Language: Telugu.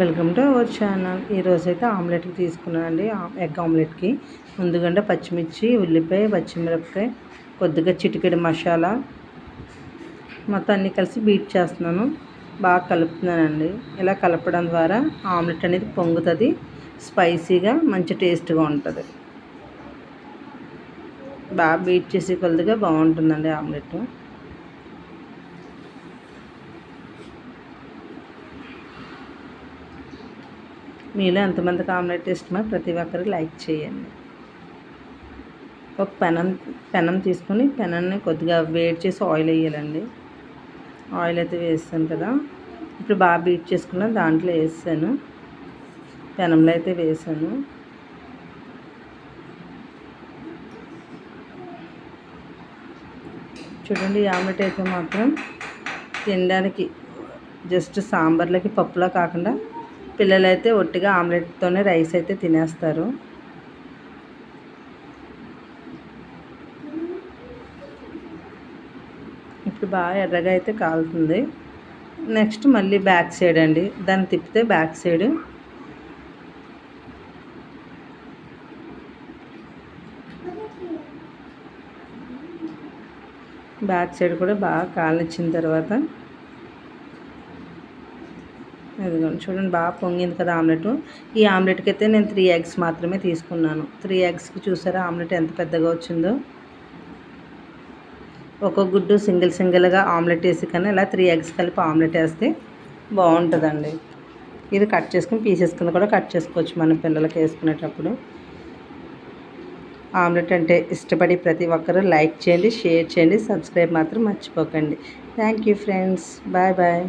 Welcome to our channel. ఈరోజు అయితే ఆమ్లెట్కి తీసుకున్నానండి ఎగ్ ఆమ్లెట్కి. ముందుగంటే పచ్చిమిర్చి ఉల్లిపాయ పచ్చిమిరపకాయ కొద్దిగా చిటికెడు మసాలా. మొత్తం అన్నీ కలిసి బీట్ చేస్తున్నాను. బాగా కలుపుతున్నానండి. ఇలా కలపడం ద్వారా ఆమ్లెట్ అనేది పొంగుతుంది స్పైసీగా మంచి టేస్ట్గా ఉంటుంది. బాగా బీట్ చేసి కొద్దిగా బాగుంటుందండి ఆమ్లెట్. మీలో ఎంతమందికి ఆమ్లెట్ ఇష్టమో ప్రతి ఒక్కరు లైక్ చేయండి. ఒక పెనం పెనం తీసుకొని పెనాన్ని కొద్దిగా వేడి చేసి ఆయిల్ వేయాలండి. ఆయిల్ అయితే వేస్తాను కదా. ఇప్పుడు బాగా బీట్ చేసుకున్న దాంట్లో వేసాను. పెనంలో అయితే వేసాను. చూడండి ఆమ్లెట్ అయితే మాత్రం తినడానికి జస్ట్ సాంబార్లకి పప్పులా కాకుండా పిల్లలైతే ఒట్టిగా ఆమ్లెట్తోనే రైస్ అయితే తినేస్తారు. ఇప్పుడు బాగా ఎర్రగా అయితే కాలుతుంది. నెక్స్ట్ మళ్ళీ బ్యాక్ సైడ్ అండి. దాన్ని తిప్పితే బ్యాక్ సైడ్. బ్యాక్ సైడ్ కూడా బాగా కాలిచ్చిన తర్వాత ఇదిగోండి చూడండి బాగా పొంగింది కదా ఆమ్లెట్. ఈ ఆమ్లెట్కి అయితే నేను త్రీ ఎగ్స్ మాత్రమే తీసుకున్నాను. త్రీ ఎగ్స్కి చూసారా ఆమ్లెట్ ఎంత పెద్దగా వచ్చిందో? ఒక గుడ్డు సింగిల్ సింగిల్గా ఆమ్లెట్ వేసి కానీ ఇలా త్రీ ఎగ్స్ కలిపి ఆమ్లెట్ వేస్తే బాగుంటుందండి. ఇది కట్ చేసుకుని పీసెస్ కింద కూడా కట్ చేసుకోవచ్చు మన పిల్లలకి వేసుకునేటప్పుడు. ఆమ్లెట్ అంటే ఇష్టపడి ప్రతి ఒక్కరూ లైక్ చేయండి షేర్ చేయండి సబ్స్క్రైబ్ మాత్రం మర్చిపోకండి. Thank you friends. Bye bye.